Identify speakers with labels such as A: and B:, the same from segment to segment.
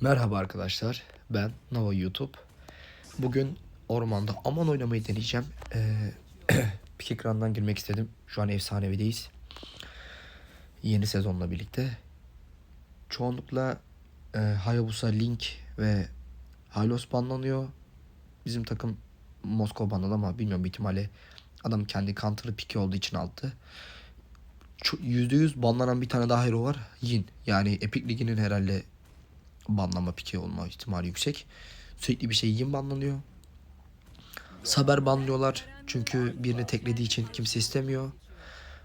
A: Merhaba arkadaşlar, ben Nova YouTube. Bugün ormanda aman oynamayı deneyeceğim. Ee, Pik ekrandan girmek istedim. Şu an efsanevideyiz. Yeni sezonla birlikte. Çoğunlukla e, Hayabusa, Link ve Hylos banlanıyor. Bizim takım Moskova banladı ama bilmiyorum bir ihtimalle adam kendi counter'ı piki olduğu için aldı. Ço- %100 banlanan bir tane daha hero var. Yin. Yani Epic Ligi'nin herhalde banlama piki olma ihtimali yüksek. Sürekli bir şey Yin banlanıyor. Saber banlıyorlar. Çünkü birini teklediği için kimse istemiyor.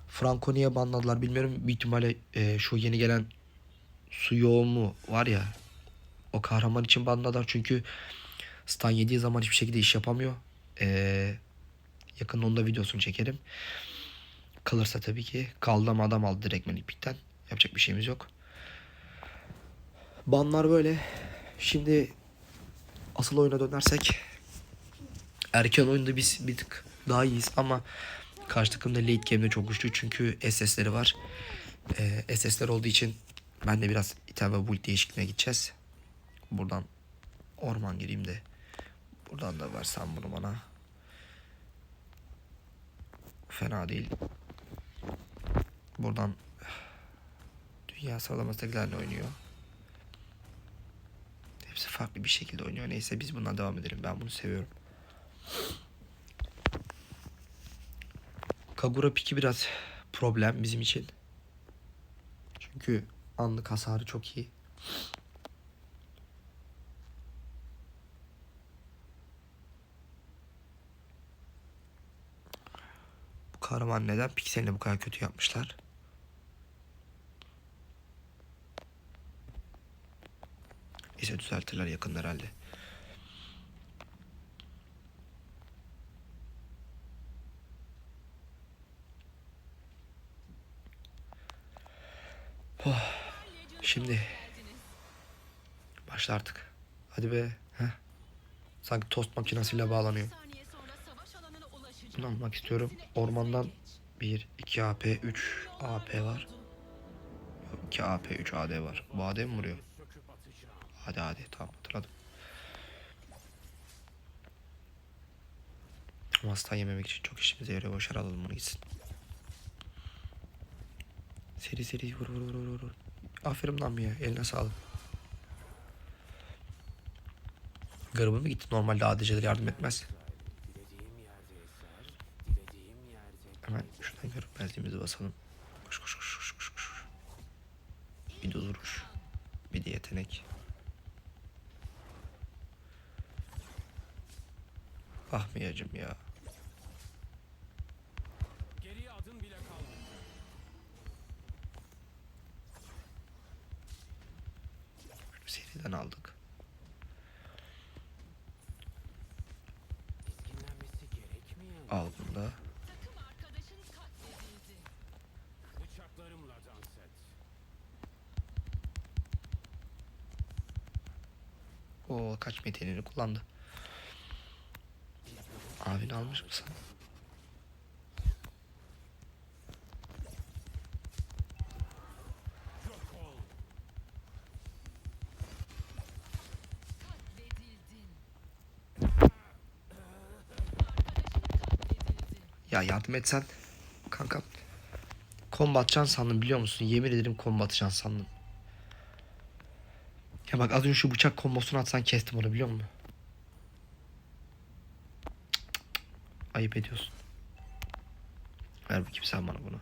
A: Franco banladılar bilmiyorum. Bir ihtimalle e, şu yeni gelen Suyo mu var ya o kahraman için banladılar. Çünkü stun yediği zaman hiçbir şekilde iş yapamıyor. E, yakında onun da videosunu çekerim. Kalırsa tabii ki. Kaldı ama adam aldı direkt Melipik'ten. Yapacak bir şeyimiz yok. Banlar böyle. Şimdi asıl oyuna dönersek erken oyunda biz bir tık daha iyiyiz ama karşı takımda late game'de çok güçlü çünkü SS'leri var. Ee, SS'ler olduğu için ben de biraz item ve build değişikliğine gideceğiz. Buradan orman gireyim de buradan da versen bunu bana. Fena değil. Buradan dünya sıralamasındakilerle oynuyor. Hepsi farklı bir şekilde oynuyor. Neyse biz bundan devam edelim. Ben bunu seviyorum. Kagura piki biraz problem bizim için. Çünkü anlık hasarı çok iyi. Bu kahraman neden pikselini bu kadar kötü yapmışlar? Neyse düzeltirler yakında herhalde. Oh, Şimdi başla artık. Hadi be. Heh. Sanki tost makinesiyle bağlanıyor. Bunu almak istiyorum. Ormandan 1, 2 AP, 3 AP var. Yok, 2 AP, 3 AD var. Bu AD mi vuruyor? Hadi hadi tamam hatırladım. Ama hasta yememek için çok işimize yarıyor. Boşver alalım bunu gitsin. Seri seri vur vur vur vur. Aferin lan ya. Eline sağlık. Garibim mi gitti? Normalde ADC'ler yardım etmez. Hemen şuradan görünmezliğimizi basalım. Al bunu da. O kaç yeteneğini kullandı. Abini almış mısın?
B: Katledildin. Arkadaşın katledildi.
A: Ya yardım etsen. Kankam. Kombatcan sandım biliyor musun? Yemin ederim kombatcan sandım. Ya bak az önce şu bıçak kombosunu atsan kestim onu biliyor musun? Ayıp ediyorsun. Ver bakayım sen bana bunu.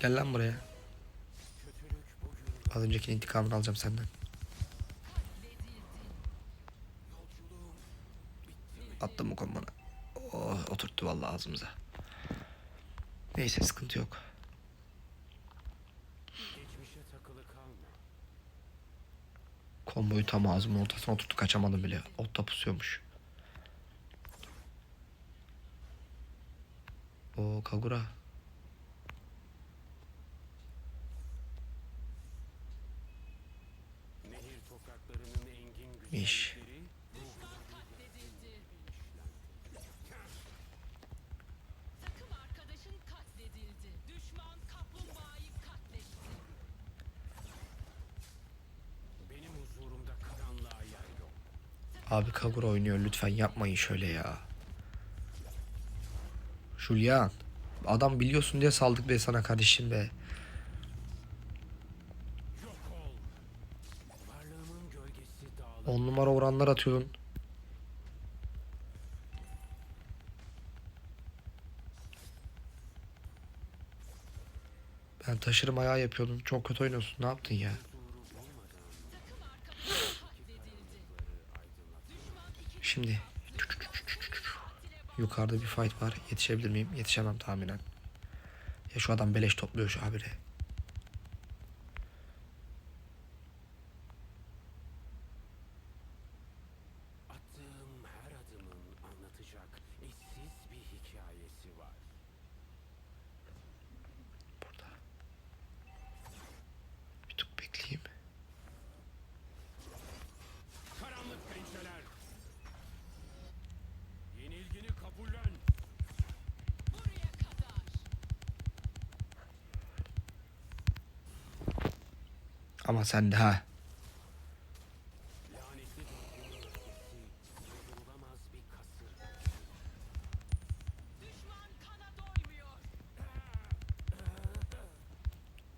A: Gel lan buraya. Az önceki intikamını alacağım senden. Attım mı kombana? Oh, oturttu vallahi ağzımıza. Neyse sıkıntı yok. Komboyu tam ağzımın ortasına oturttu kaçamadım bile. Otta pusuyormuş. O Kagura.
C: Nehir.
A: Abi Kagura oynuyor lütfen yapmayın şöyle ya. Julian. Adam biliyorsun diye saldık be sana kardeşim be. 10 numara oranlar atıyordun. Ben taşırım ayağı yapıyordun. Çok kötü oynuyorsun. Ne yaptın ya?
C: Huzuru bulmadan
B: Takım arkadaşı katledildi.
C: aydınlat.
B: Düşman iki
A: Şimdi yukarıda bir fight var. Yetişebilir miyim? Yetişemem tahminen. Ya şu adam beleş topluyor şu habire.
C: Attığım her adımın anlatacak eşsiz bir hikayesi var.
A: Burada. Bir tık bekleyeyim.
C: Karanlık pençeler. Yenilgini kabullen.
B: buraya kadar.
A: Ama sen de.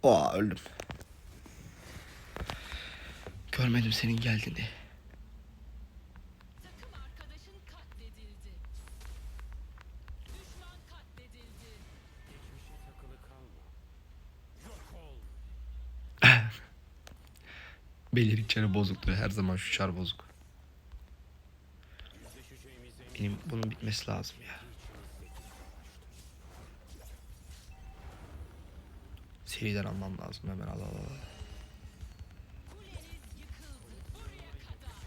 A: Oha öldüm. Görmedim senin geldiğini. Belirik çarı bozuktur. Her zaman şu çar bozuk. Benim bunun bitmesi lazım ya. Seriden almam lazım hemen al al al.
B: Kuleniz yıkıldı. Buraya kadar.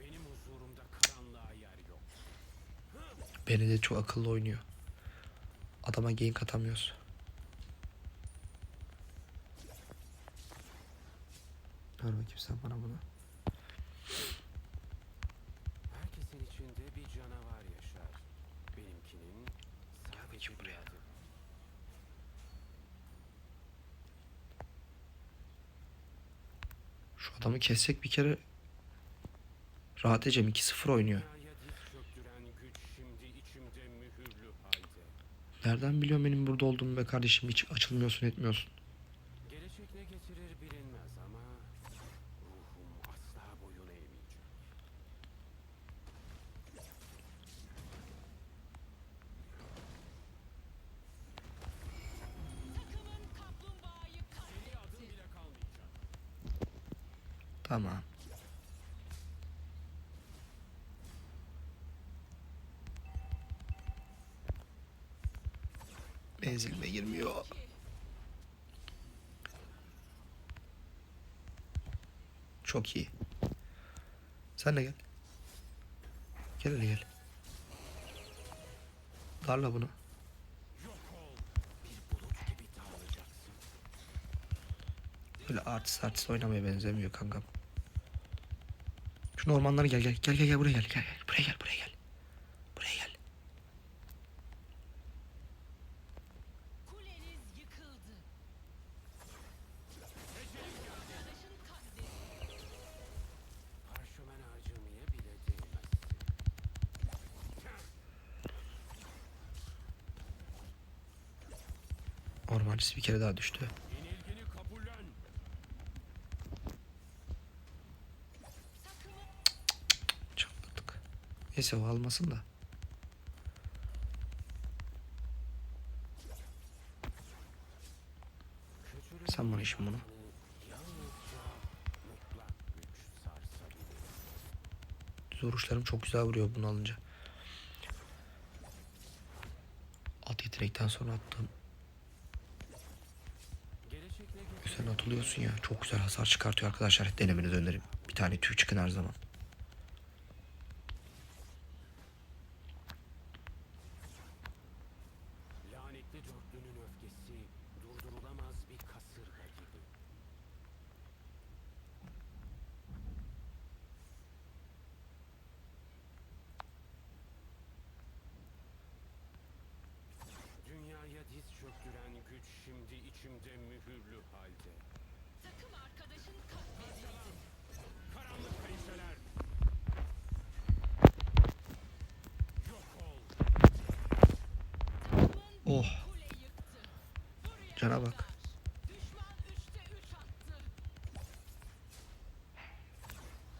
C: Benim huzurumda karanlığa yer yok.
A: Beni de çok akıllı oynuyor. Adama gank atamıyoruz. Ver bakayım sen bana bunu.
C: Herkesin içinde bir canavar yaşar. Benimkinin sadece bir
A: buraya.
C: adı.
A: Şu adamı kessek bir kere rahat edeceğim 2-0 oynuyor.
C: Dünyaya diz çöktüren güç şimdi içimde mühürlü halde.
A: Nereden biliyorum benim burada olduğumu be kardeşim hiç açılmıyorsun etmiyorsun.
C: Gelecek ne getirir bilinmez ama ruhum asla boyun eğmeyecek.
A: Tamam. Menzilime girmiyor. Çok iyi. Sen de gel. Gel hele gel. Darla bunu. Böyle artist artist oynamaya benzemiyor kankam. Şu ormanlara gel gel. Gel gel gel buraya gel. Gel gel. Buraya gel buraya gel. Buraya gel. Ormancısı bir kere daha düştü. Çatladık. Neyse o almasın da. Sen bana işin bunu. Vuruşlarım çok güzel vuruyor bunu alınca. Alt yetenekten sonra attığım
C: Gelecek ne getirir
A: Sen atılıyorsun ya. Çok güzel hasar çıkartıyor arkadaşlar. Denemenizi öneririm. Bir tane tüy çıkın her zaman.
C: İçimde mühürlü halde.
B: Takım arkadaşın katledildi.
C: Karanlık pençeler. Yok ol.
B: Takımın
A: Oh cana bak.
B: Düşman 3'te 3 attı.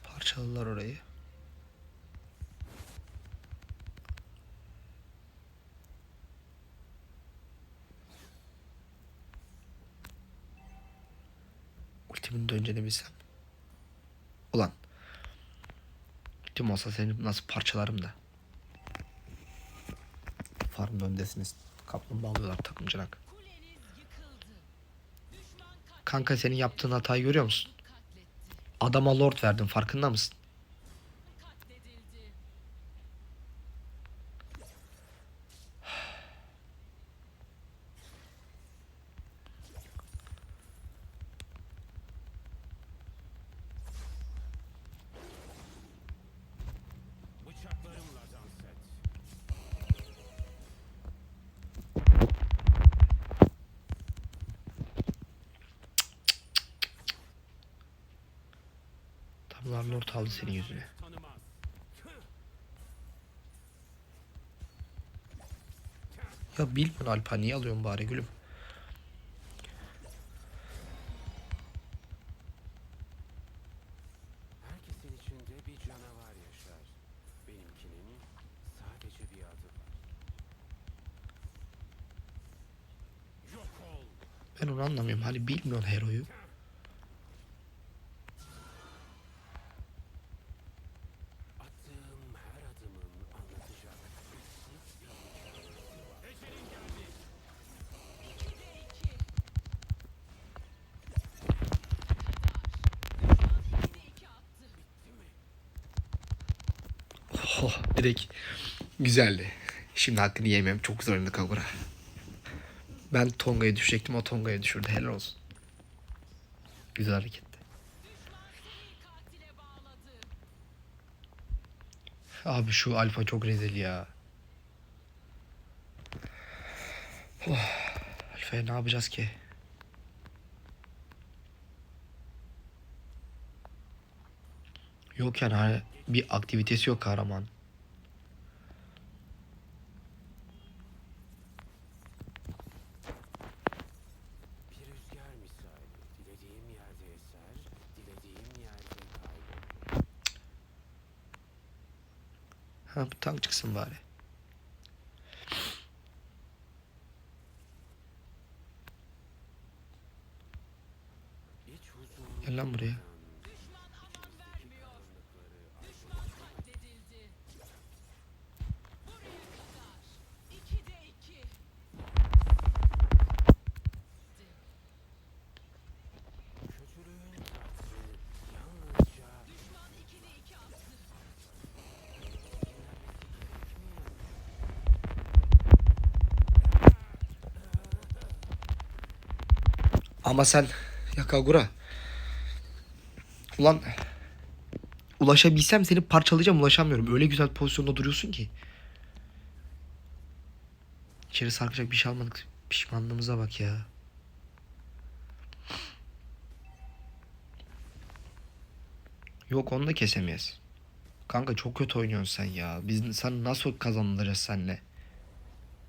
A: Parçaladılar orayı. Ultimin döneceğini bilsem. Ulan. Ultim olsa seni nasıl parçalarım da. Farmın öndesiniz. Kaplumbağa alıyorlar takımcınak. Kanka senin yaptığın hatayı görüyor musun? Adama lord verdin farkında mısın?
B: Katledildi.
C: Bıçaklarımla dans et.
A: Tamlar lord aldı senin yüzüne. Ya bilmiyorsun Alpa niye alıyorsun bari gülüm?
C: Herkesin içinde bir canavar yaşar. Benimkinin sadece bir adı var. Yok ol.
A: Ben onu anlamıyorum. Hani bilmiyorsun heroyu. Oh direkt güzeldi. Şimdi hakkını yemem. Çok güzel oynadı Kagura. Ben Tonga'ya düşecektim. O Tonga'ya düşürdü. Helal olsun. Güzel hareketti. Abi şu Alfa çok rezil ya. Oh, Alfa'ya ne yapacağız ki? Yok yani hani bir aktivitesi yok kahraman. Ha bu tank çıksın bari. Gel lan buraya. Ama sen ya Kagura. Ulan ulaşabilsem seni parçalayacağım ulaşamıyorum. Öyle güzel pozisyonda duruyorsun ki. İçeri sarkacak bir şey almadık. Pişmanlığımıza bak ya. Yok onu da kesemeyiz. Kanka çok kötü oynuyorsun sen ya. Biz sen nasıl kazanılacağız senle?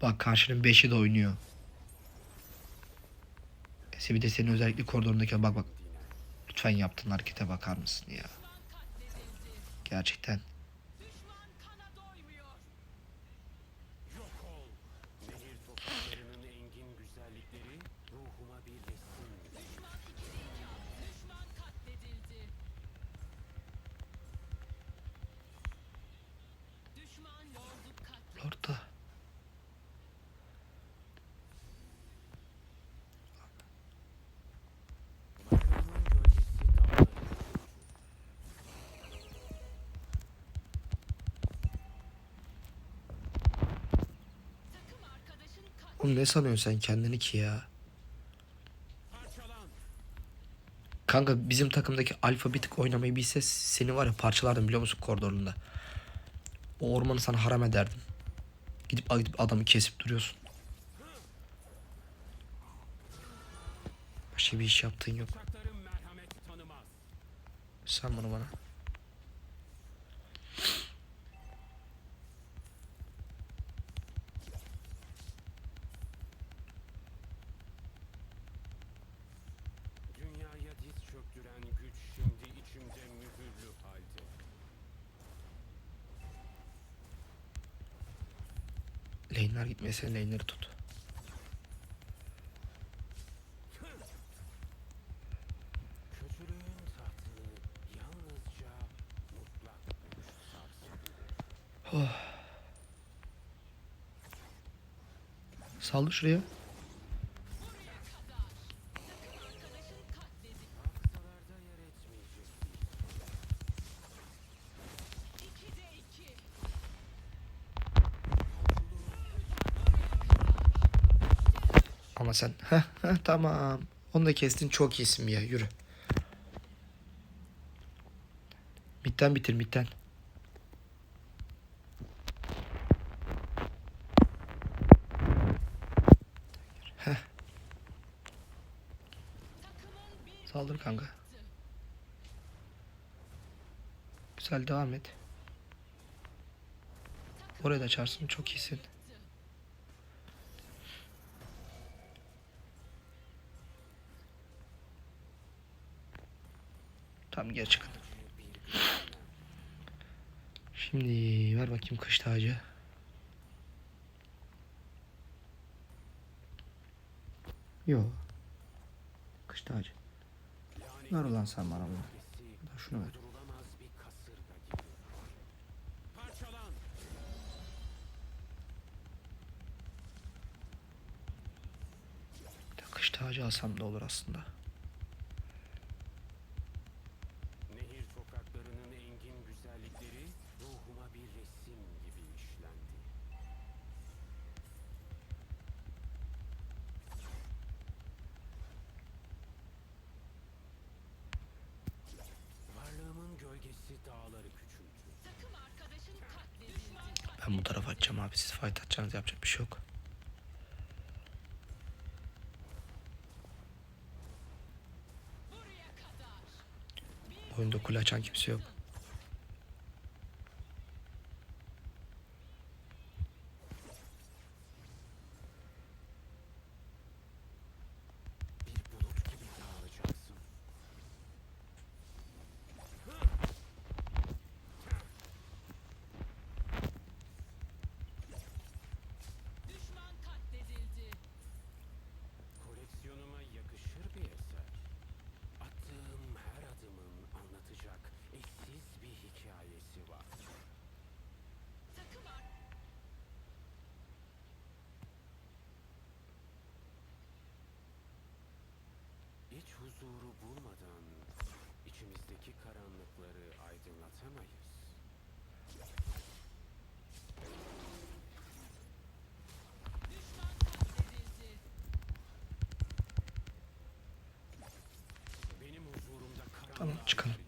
A: Bak karşının 5'i de oynuyor. Bir de senin özellikle koridorundaki bak bak. Lütfen yaptığın harekete bakar mısın ya? Gerçekten. Oğlum ne sanıyorsun sen kendini ki ya? Kanka bizim takımdaki alfa bir tık oynamayı bilse seni var ya parçalardım biliyor musun koridorunda. O ormanı sana haram ederdim. Gidip, gidip adamı kesip duruyorsun. Başka bir iş yaptığın yok. Sen bunu bana.
C: Dünyaya diz çöktüren güç şimdi içimde mühürlü halde.
A: Lane'ler gitmesin lane'leri tut.
C: Sarsabilir.
A: Saldır şuraya. Sen heh, heh, tamam. Onu da kestin çok iyisin ya yürü. Midden bitir midden. Heh, saldır kanka. Güzel devam et. Oraya da açarsın çok iyisin. Tamam geri çıkın. Şimdi ver bakayım kış tacı. Yo. Kış tacı. Ver ulan sen bana bunu. Ver şunu ver. Kış tacı alsam da olur aslında. Oyunda kule açan kimse yok.
C: Huzuru bulmadan içimizdeki karanlıkları aydınlatamayız.
A: Tamam, çıkalım.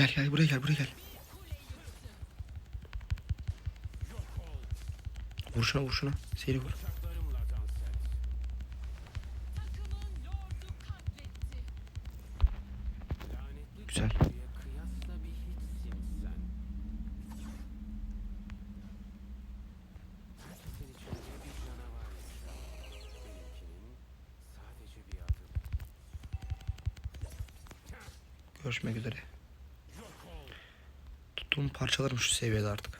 A: Gel gel buraya gel buraya gel. Vur şuna vur şuna. Seri vur. Güzel.
C: kötülüğe kıyasla bir hiçsin sen. Herkesin içinde bir canavar yaşar. Benimkinin sadece bir adım.
A: Görüşmek üzere.
C: Yok ol.
A: Tuttuğum parçalarım şu seviyede artık.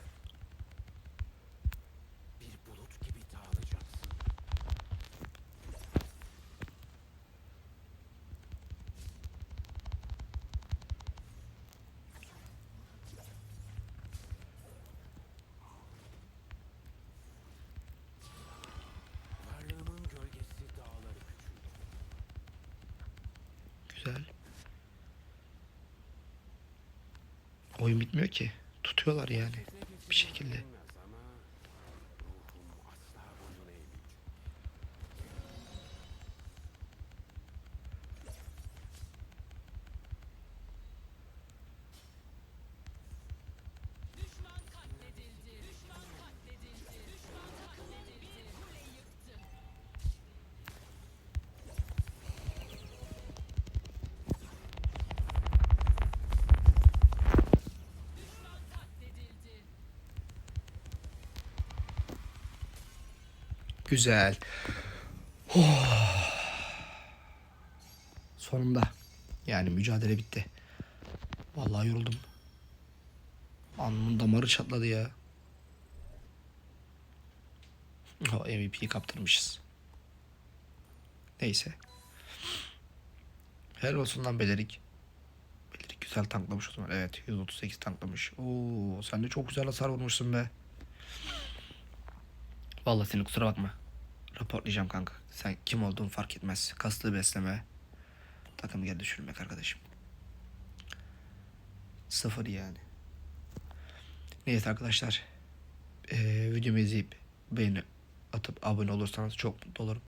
A: Oyun bitmiyor ki. Tutuyorlar yani bir şekilde. Güzel. Oh. Sonunda. Yani mücadele bitti. Vallahi yoruldum. Alnımın damarı çatladı ya. O MVP'yi kaptırmışız. Neyse. Helal olsun lan Belerik. Belerik güzel tanklamış o zaman. Evet 138 tanklamış. Oo, sen de çok güzel hasar vurmuşsun be. Vallahi seni kusura bakma. Raporlayacağım kanka. Sen kim olduğun fark etmez. Kaslı besleme. Takım geri düşürmek arkadaşım. Sıfır yani. Neyse arkadaşlar. Ee, videomu izleyip beğeni atıp abone olursanız çok mutlu olurum.